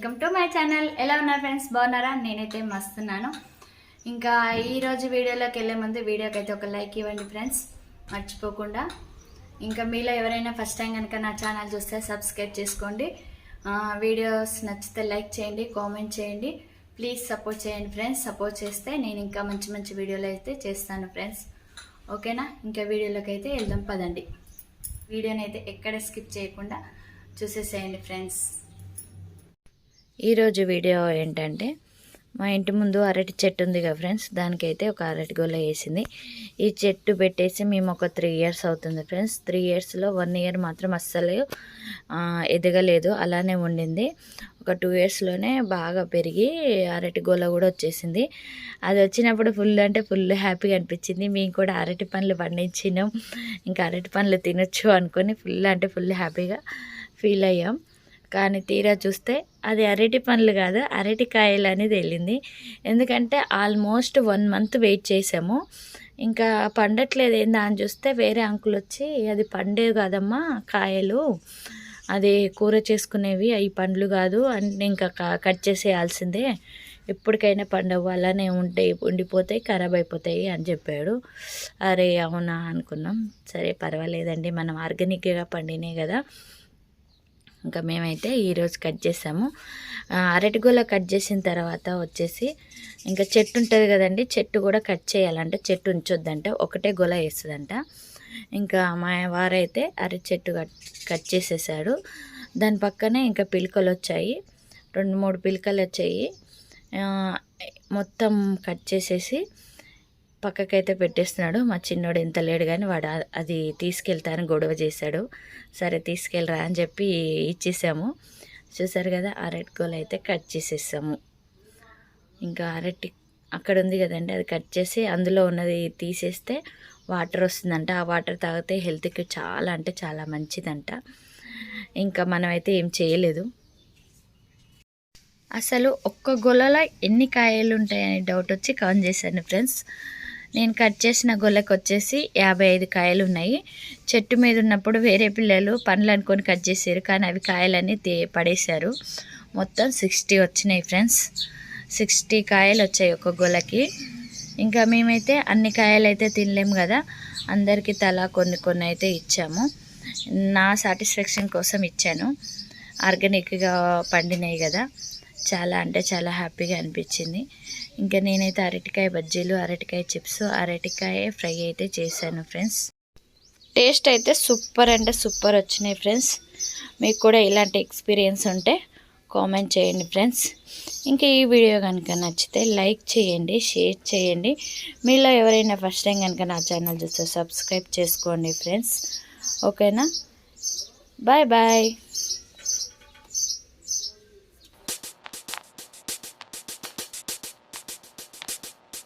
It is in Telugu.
Welcome to my channel. ఎలా ఉన్నారు ఫ్రెండ్స్? బాగున్నారా? నేనైతే మస్తున్నాను. ఇంకా ఈరోజు వీడియోలోకి వెళ్ళే ముందు వీడియోకి అయితే ఒక లైక్ ఇవ్వండి ఫ్రెండ్స్. మర్చిపోకుండా. ఇంకా మీలో ఎవరైనా ఫస్ట్ టైం కనుక నా ఛానల్ చూస్తే సబ్స్క్రైబ్ చేసుకోండి. వీడియోస్ నచ్చితే లైక్ చేయండి కామెంట్ చేయండి. ప్లీజ్ సపోర్ట్ చేయండి ఫ్రెండ్స్. సపోర్ట్ చేస్తే నేను ఇంకా మంచి మంచి వీడియోలు అయితే చేస్తాను ఫ్రెండ్స్. ఓకేనా? ఇంకా వీడియోలోకి అయితే వెళ్దాం పదండి. వీడియోని అయితే ఎక్కడ స్కిప్ చేయకుండా చూసేసేయండి ఫ్రెండ్స్. ఈరోజు వీడియో ఏంటంటే మా ఇంటి ముందు అరటి చెట్టు ఉంది కదా ఫ్రెండ్స్ దానికైతే ఒక అరటి గోల వేసింది. ఈ చెట్టు పెట్టేసి మేము ఒక త్రీ ఇయర్స్ అవుతుంది ఫ్రెండ్స్. త్రీ ఇయర్స్లో వన్ ఇయర్ మాత్రం అస్సలు ఎదగలేదు. అలానే ఉండింది. ఒక టూ ఇయర్స్లోనే బాగా పెరిగి అరటి గోల కూడా వచ్చేసింది. అది వచ్చినప్పుడు ఫుల్ అంటే ఫుల్ హ్యాపీగా అనిపించింది. మేము కూడా అరటి పండ్లు పండించినాం. ఇంకా అరటి పండ్లు తినొచ్చు అనుకొని ఫుల్ అంటే ఫుల్ హ్యాపీగా ఫీల్ అయ్యాం. కానీ తీరా చూస్తే అది అరటి పండ్లు కాదు అరటికాయలు అనేది వెళ్ళింది ఎందుకంటే ఆల్మోస్ట్ వన్ మంత్ వెయిట్ చేసాము. ఇంకా పండట్లేదు ఏందా అని చూస్తే వేరే అంకుల్ వచ్చి అది పండే కాదమ్మా కాయలు. అది కూర చేసుకునేవి అవి పండ్లు కాదు అని ఇంకా క- కట్ చేసేయాల్సిందే. ఎప్పటికైనా పండవు అలానే ఉంటాయి ఉండిపోతాయి ఖరాబ్ అయిపోతాయి అని చెప్పాడు. అరే అవునా అనుకున్నాం. సరే పర్వాలేదండి మనం ఆర్గానిక్గా పండినాయి కదా. ఇంకా మేమైతే ఈరోజు కట్ చేసాము. అరటి అరటిగోల కట్ చేసిన తర్వాత వచ్చేసి ఇంకా చెట్టు ఉంటుంది కదండి చెట్టు కూడా కట్ చేయాలంటే చెట్టు ఉంచొద్దంట ఒకటే గొల వేస్తుందంట. ఇంకా మా వారైతే అరటి చెట్టు కట్ కట్ చేసేసాడు. దాని పక్కనే ఇంకా పిలకలు వచ్చాయి రెండు మూడు పిలకలు వచ్చాయి. మొత్తం కట్ చేసేసి పక్కకైతే పెట్టేస్తున్నాడు. మా చిన్నోడు ఎంత లేడు కానీ వాడు అది తీసుకెళ్తానని గొడవ చేశాడు. సరే తీసుకెళ్ళరా అని చెప్పి ఇచ్చేసాము. చూసారు కదా అరటి గోలు అయితే కట్ చేసేసాము. ఇంకా అరటి అక్కడ ఉంది కదండి అది కట్ చేసి అందులో ఉన్నది తీసేస్తే వాటర్ వస్తుందంట. ఆ వాటర్ తాగితే హెల్త్కి చాలా అంటే చాలా మంచిదంట. ఇంకా మనమైతే ఏం చేయలేదు. అసలు ఒక్క గొలలో ఎన్ని కాయలు ఉంటాయని డౌట్ వచ్చి కౌంట్ చేశాను ఫ్రెండ్స్. నేను కట్ చేసిన గొల్లకి వచ్చేసి యాభై ఐదు కాయలు ఉన్నాయి చెట్టు మీద ఉన్నప్పుడు వేరే పిల్లలు పండ్లు అనుకొని కట్ చేసారు. కానీ అవి కాయలన్నీ తే పడేశారు. మొత్తం సిక్స్టీ వచ్చినాయి ఫ్రెండ్స్. సిక్స్టీ కాయలు వచ్చాయి ఒక గొలకి ఇంకా మేమైతే అన్ని కాయలు అయితే తినలేము కదా. అందరికీ తలా కొన్ని కొన్ని అయితే ఇచ్చాము. నా సాటిస్ఫాక్షన్ కోసం ఇచ్చాను. ఆర్గానిక్గా పండినాయి కదా. చాలా అంటే చాలా హ్యాపీగా అనిపించింది. ఇంకా నేనైతే అరటికాయ బజ్జీలు అరటికాయ చిప్స్ అరటికాయ ఫ్రై అయితే చేశాను ఫ్రెండ్స్. టేస్ట్ అయితే సూపర్ అంటే సూపర్ వచ్చినాయి ఫ్రెండ్స్. మీకు కూడా ఇలాంటి ఎక్స్పీరియన్స్ ఉంటే కామెంట్ చేయండి ఫ్రెండ్స్. ఇంకా ఈ వీడియో కనుక నచ్చితే లైక్ చేయండి షేర్ చేయండి. మీలో ఎవరైనా ఫస్ట్ టైం కనుక నా ఛానల్ చూస్తే సబ్స్క్రైబ్ చేసుకోండి ఫ్రెండ్స్. ఓకేనా? Bye bye.